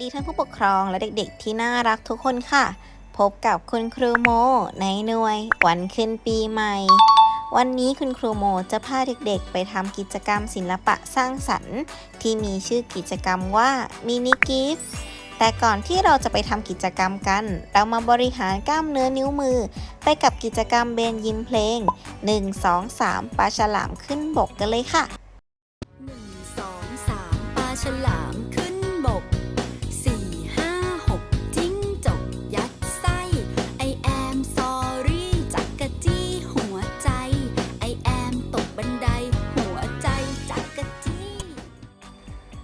ดีท่านผู้ปกครองและเด็กๆ ที่น่ารักทุกคนค่ะ พบกับคุณครูโม ในหน่วย วันขึ้นปีใหม่ วันนี้คุณครูโมจะพาเด็กๆ ไปทำกิจกรรมศิลปะสร้างสรรค์ ที่มีชื่อกิจกรรมว่ามินิกิฟต์แต่ก่อนที่เราจะไปทำกิจกรรมกัน เรามาบริหารกล้ามเนื้อนิ้วมือ ไปกับกิจกรรมเบนยิมเพลง 1 2 3ปลาฉลามขึ้นบกกันเลยค่ะหนึ่งสองสามปลาฉลามขึ้น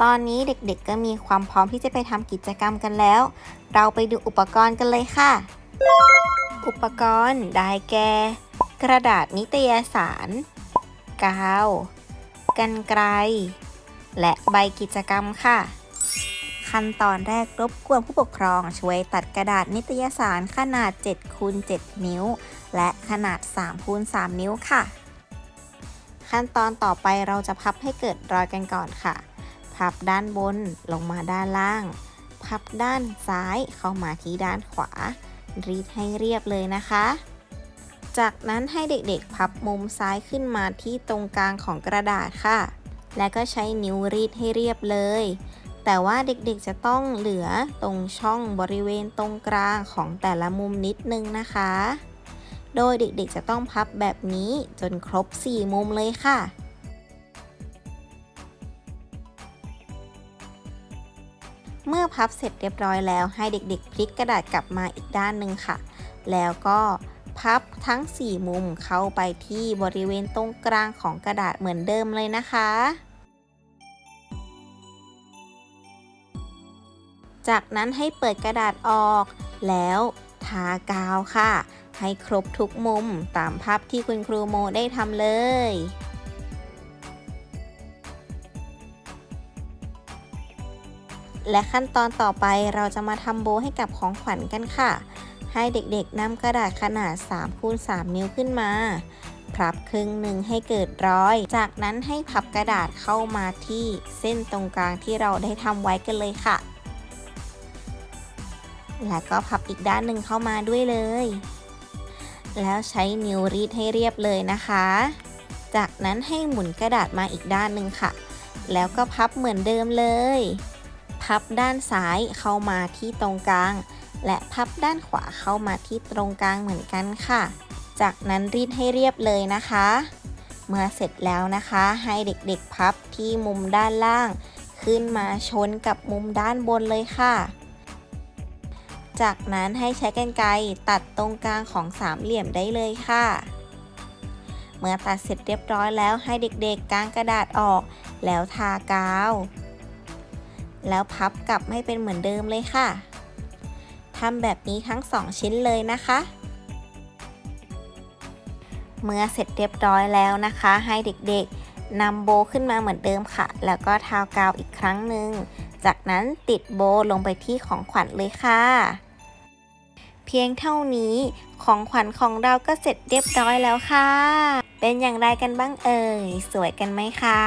ตอนนี้เด็กๆก็มีความพร้อมที่จะไปทำกิจกรรมกันแล้ว เราไปดูอุปกรณ์กันเลยค่ะ อุปกรณ์ได้แก่ กระดาษนิตยสาร กาว กันไกล และใบกิจกรรมค่ะ ขั้นตอนแรกรบกวนผู้ปกครองช่วยตัดกระดาษนิตยสารขนาด7คูณ7นิ้ว และขนาด3คูณ3นิ้วค่ะ ขั้นตอนต่อไปเราจะพับให้เกิดรอยกันก่อนค่ะ พับด้านบนลงมาด้านล่าง พับด้านซ้ายเข้ามาที่ด้านขวา รีดให้เรียบเลยนะคะ จากนั้นให้เด็กๆ พับมุมซ้ายขึ้นมาที่ตรงกลางของกระดาษค่ะ และก็ใช้นิ้วรีดให้เรียบเลย แต่ว่าเด็กๆจะต้องเหลือตรงช่องบริเวณตรงกลางของแต่ละมุมนิดนึงนะคะ โดยเด็กๆจะต้องพับแบบนี้จนครบ 4 มุมเลยค่ะ เมื่อพับเสร็จเรียบร้อยแล้ว ให้เด็กๆ พลิกกระดาษกลับมาอีกด้านหนึ่งค่ะ แล้วก็พับทั้ง 4 มุมเข้าไปที่บริเวณตรงกลางของกระดาษเหมือนเดิมเลยนะคะ จากนั้นให้เปิดกระดาษออก แล้วทากาวค่ะ ให้ครบทุกมุมตามภาพที่คุณครูโมได้ทำเลย และขั้นตอนต่อไปเราจะมาทำโบให้กับของขวัญกันค่ะ ให้เด็กๆนำกระดาษขนาด3คูณ3นิ้วขึ้นมา พับครึ่งหนึ่งให้เกิดรอย จากนั้นให้พับกระดาษเข้ามาที่เส้นตรงกลางที่เราได้ทำไว้กันเลยค่ะ และก็พับอีกด้านหนึ่งเข้ามาด้วยเลย แล้วใช้นิ้วรีดให้เรียบเลยนะคะ จากนั้นให้หมุนกระดาษมาอีกด้านหนึ่งค่ะ แล้วก็พับเหมือนเดิมเลย พับด้านซ้ายเข้ามาที่ตรงกลาง และพับด้านขวาเข้ามาที่ตรงกลางเหมือนกันค่ะ จากนั้นรีดให้เรียบเลยนะคะ เมื่อเสร็จแล้วนะคะ ให้เด็กๆพับที่มุมด้านล่าง ขึ้นมาชนกับมุมด้านบนเลยค่ะ จากนั้นให้ใช้กรรไกรตัดตรงกลางของสามเหลี่ยมได้เลยค่ะเมื่อตัดเสร็จเรียบร้อยแล้วให้เด็กๆกางกระดาษออก แล้วทากาว แล้วพับกลับให้เป็นเหมือนเดิมเลยค่ะทำแบบนี้ทั้ง 2 ชิ้นเลยนะคะ เมื่อเสร็จเรียบร้อยแล้วนะคะ ให้เด็กๆนำโบขึ้นมาเหมือนเดิมค่ะ แล้วก็ทากาวอีกครั้งหนึ่ง จากนั้นติดโบลงไปที่ของขวัญเลยค่ะ เพียงเท่านี้ของขวัญของเราก็เสร็จเรียบร้อยแล้วค่ะ เป็นอย่างไรกันบ้างเอ่ย สวยกันไหมคะ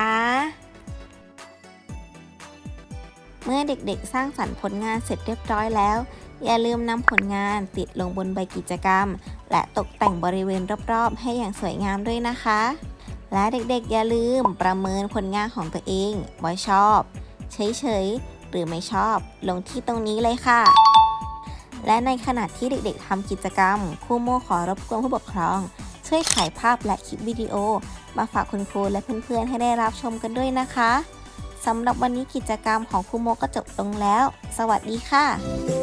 มื่อเด็กๆ สร้างสรรค์ผลงานเสร็จเรียบร้อยแล้ว อย่าลืมนำผลงานติดลงบนใบกิจกรรม และตกแต่งบริเวณรอบๆ ให้อย่างสวยงามด้วยนะคะ และเด็กๆ อย่าลืมประเมินผลงานของตัวเองว่าชอบ เฉยๆ หรือไม่ชอบ ลงที่ตรงนี้เลยค่ะ และในขณะที่เด็กๆทำกิจกรรมครูโมขอรบกวนผู้ปกครอง ช่วยถ่ายภาพและคลิปวิดีโอ มาฝากคุณครูและเพื่อนๆให้ได้รับชมกันด้วยนะคะ สำหรับวันนี้กิจกรรมของครูโมก็จบลงแล้ว สวัสดีค่ะ「